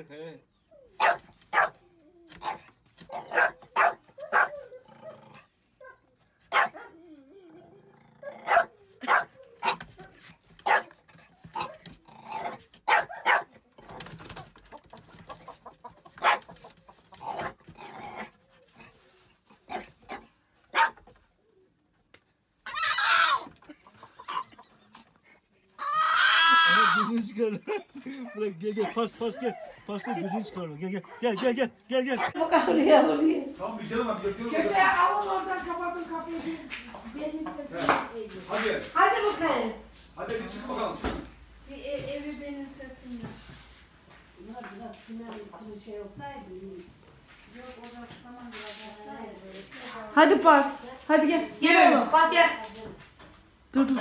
அதுக்கு gözünü çıkarır. Bırak gel gel pars pars gel. Parsla gözünü çıkarır. Gel gel gel gel gel gel gel. Bak oraya oraya. Tamam bir canım abi götürün Köpeği alın oradan kapatın kapıyı. Sesim eğilir. Hadi. Hadi bakalım. Hadi bir çık bakalım çık. Bir ev, evi benim sesimle. Bunlar biraz bir şey olsaydı iyi. Yok o da zaman biraz olsaydı böyle. Hadi Pars. Hadi gel. Gel oğlum. Bas gel. Dur dur.